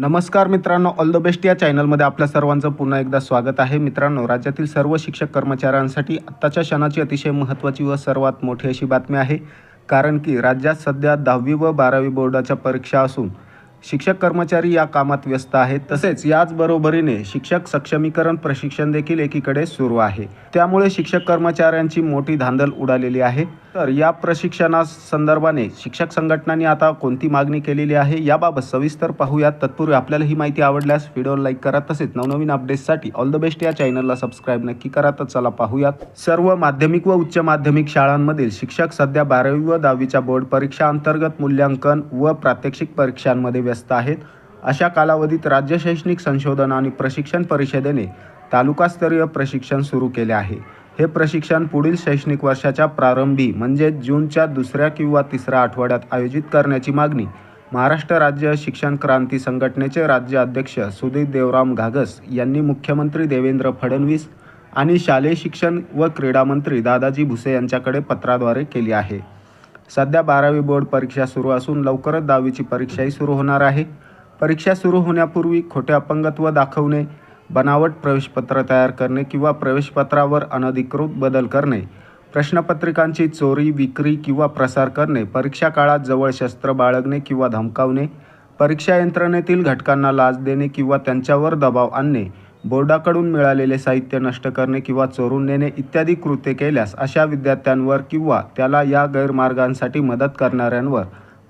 नमस्कार मित्रांनो all the best या चॅनलमध्ये आपल्या सर्वांचं पुन्हा एकदा स्वागत आहे. मित्रांनो राज्यातील सर्व शिक्षक कर्मचाऱ्यांसाठी आत्ताच्या क्षणाची अतिशय महत्त्वाची व सर्वात मोठी अशी बातमी आहे. कारण की राज्यात सध्या दहावी व बारावी बोर्डाच्या परीक्षा असून शिक्षक कर्मचारी या कामात व्यस्त आहेत. तसेच याचबरोबरीने शिक्षक सक्षमीकरण प्रशिक्षण देखील एकीकडे सुरू आहे. त्यामुळे शिक्षक कर्मचाऱ्यांची मोठी धांदल उडालेली आहे. तर या प्रशिक्षणा संदर्भाने शिक्षक संघटनांनी आता कोणती मागणी केलेली आहे याबाबत सविस्तर पाहूयात. तत्पूर्वी आपल्याला ही माहिती आवडल्यास व्हिडिओ लाईक करा. तसेच नवनवीन अपडेट्ससाठी ऑल द बेस्ट या चॅनलला सबस्क्राईब नक्की करा. तर चला पाहूयात. सर्व माध्यमिक व उच्च माध्यमिक शाळांमधील शिक्षक सध्या बारावी व दहावीच्या बोर्ड परीक्षा अंतर्गत मूल्यांकन व प्रात्यक्षिक परीक्षांमध्ये व्यस्त आहेत. अशा कालावधीत राज्य शैक्षणिक संशोधन आणि प्रशिक्षण परिषदेने तालुकास्तरीय प्रशिक्षण सुरू केले आहे. हे प्रशिक्षण पुढील शैक्षणिक वर्षाच्या प्रारंभी म्हणजे जूनच्या दुसऱ्या किंवा तिसऱ्या आठवड्यात आयोजित करण्याची मागणी महाराष्ट्र राज्य शिक्षण क्रांती संघटनेचे राज्य अध्यक्ष सुधीर देवराम घागस यांनी मुख्यमंत्री देवेंद्र फडणवीस आणि शालेय शिक्षण व क्रीडा मंत्री दादाजी भुसे यांच्याकडे पत्राद्वारे केली आहे. सध्या बारावी बोर्ड परीक्षा सुरू असून लवकरच दहावीची परीक्षाही सुरू होणार आहे. परीक्षा सुरू होण्यापूर्वी खोटे अपंगत्व दाखवणे बनावट प्रवेशपत्र तयार करणे किंवा प्रवेशपत्रावर अनधिकृत बदल करणे प्रश्नपत्रिकांची चोरी विक्री किंवा प्रसार करणे परीक्षा काळात जवळ शस्त्र बाळगणे किंवा धमकावणे परीक्षा यंत्रणेतील घटकांना लाच देणे किंवा त्यांच्यावर दबाव आणणे बोर्डाकडून मिळालेले साहित्य नष्ट करणे किंवा चोरून नेणे इत्यादी कृत्ये केल्यास अशा विद्यार्थ्यांवर किंवा त्याला या गैरमार्गांसाठी मदत करणाऱ्यांवर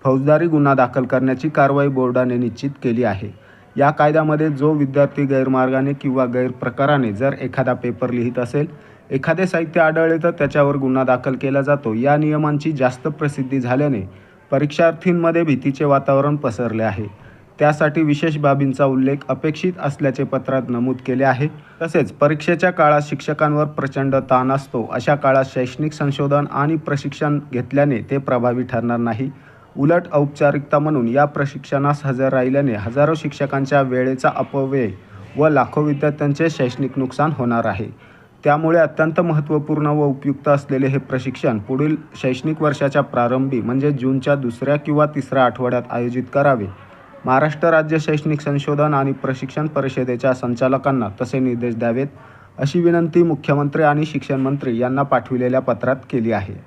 फौजदारी गुन्हा दाखल करण्याची कारवाई बोर्डाने निश्चित केली आहे. या कायद्यामध्ये जो विद्यार्थी गैरमार्गाने किंवा गैरप्रकाराने जर एखादा पेपर लिहित असेल एखादे साहित्य आढळले तर त्याच्यावर गुन्हा दाखल केला जातो. या नियमांची जास्त प्रसिद्धी झाल्याने परीक्षार्थींमध्ये भीतीचे वातावरण पसरले आहे. त्यासाठी विशेष बाबींचा उल्लेख अपेक्षित असल्याचे पत्रात नमूद केले आहे. तसेच परीक्षेच्या काळात शिक्षकांवर प्रचंड ताण असतो. अशा काळात शैक्षणिक संशोधन आणि प्रशिक्षण घेतल्याने ते प्रभावी ठरणार नाही. उलट औपचारिकता म्हणून या प्रशिक्षणास हजर राहिल्याने हजारो शिक्षकांच्या वेळेचा अपव्यय व लाखो विद्यार्थ्यांचे शैक्षणिक नुकसान होणार आहे. त्यामुळे अत्यंत महत्त्वपूर्ण व उपयुक्त असलेले हे प्रशिक्षण पुढील शैक्षणिक वर्षाच्या प्रारंभी म्हणजे जूनच्या दुसऱ्या किंवा तिसऱ्या आठवड्यात आयोजित करावे. महाराष्ट्र राज्य शैक्षणिक संशोधन आणि प्रशिक्षण परिषदेच्या संचालकांना तसे निर्देश द्यावेत अशी विनंती मुख्यमंत्री आणि शिक्षण मंत्री यांना पाठविलेल्या पत्रात केली आहे.